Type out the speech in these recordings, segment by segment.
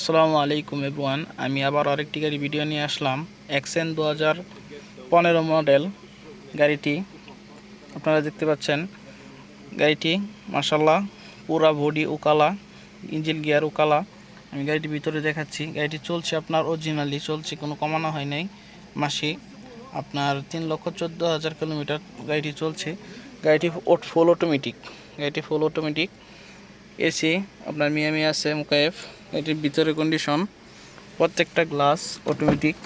আসসালামু আলাইকুম এভরিওয়ান, আমি আবার আরেকটি গাড়ি ভিডিও নিয়ে আসলাম এক্সেন দু হাজার পনেরো মডেল গাড়িটি। আপনারা দেখতে পাচ্ছেন গাড়িটি মাসাল্লাহ পুরা বডি উকালা ইঞ্জিন গিয়ার উকালা। আমি গাড়িটির ভিতরে দেখাচ্ছি, গাড়িটি চলছে আপনার অরিজিনালি চলছে কোনো কমানো হয় নাই, মাসে। আপনার তিন লক্ষ চোদ্দ হাজার কিলোমিটার গাড়িটি চলছে। গাড়িটি ফুল অটোমেটিক গাড়িটি ফুল অটোমেটিক এসি, আপনার মিয়ামি আছে মুকায়েফ এটির ভিতরে কন্ডিশন প্রত্যেকটা গ্লাস অটোমেটিক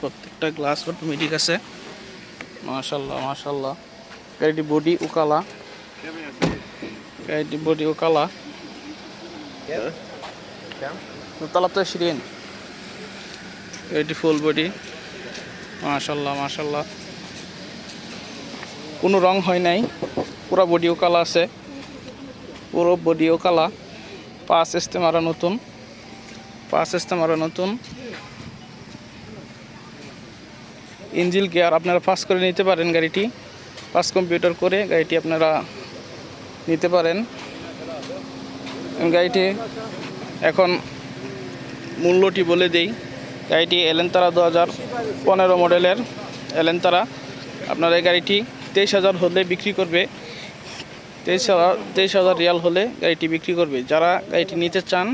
প্রত্যেকটা গ্লাস অটোমেটিক আছে। মাশাল্লাহ মাশাল্লাহ গাড়িটি বডি উকালা গাড়িটি বডি উকালা তালা তো শিরিন গাড়িটি ফুল বডি মাশাল্লাহ মাশাল্লাহ কোনো রং হয় নাই। পুরো বডিও কালা আছে। পুরো বডিও কালা পা সিস্টেম আরও নতুন। পা সিস্টেম আরও নতুন। ইঞ্জিল গিয়ার আপনারা পাস করে নিতে পারেন গাড়িটি। পাস কম্পিউটার করে গাড়িটি আপনারা নিতে পারেন। গাড়িটি এখন মূল্যটি বলে দেই, গাড়িটি এলেনতারা দু হাজার পনেরো মডেলের এলেনতারা। আপনার এই গাড়িটি তেইশ হাজার হলে বিক্রি করবে। তেইশ হাজার তেইশ হাজার রিয়াল হলে গাড়িটি বিক্রি করবে। যারা গাড়িটি নিতে চান,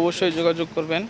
অবশ্যই যোগাযোগ করবেন।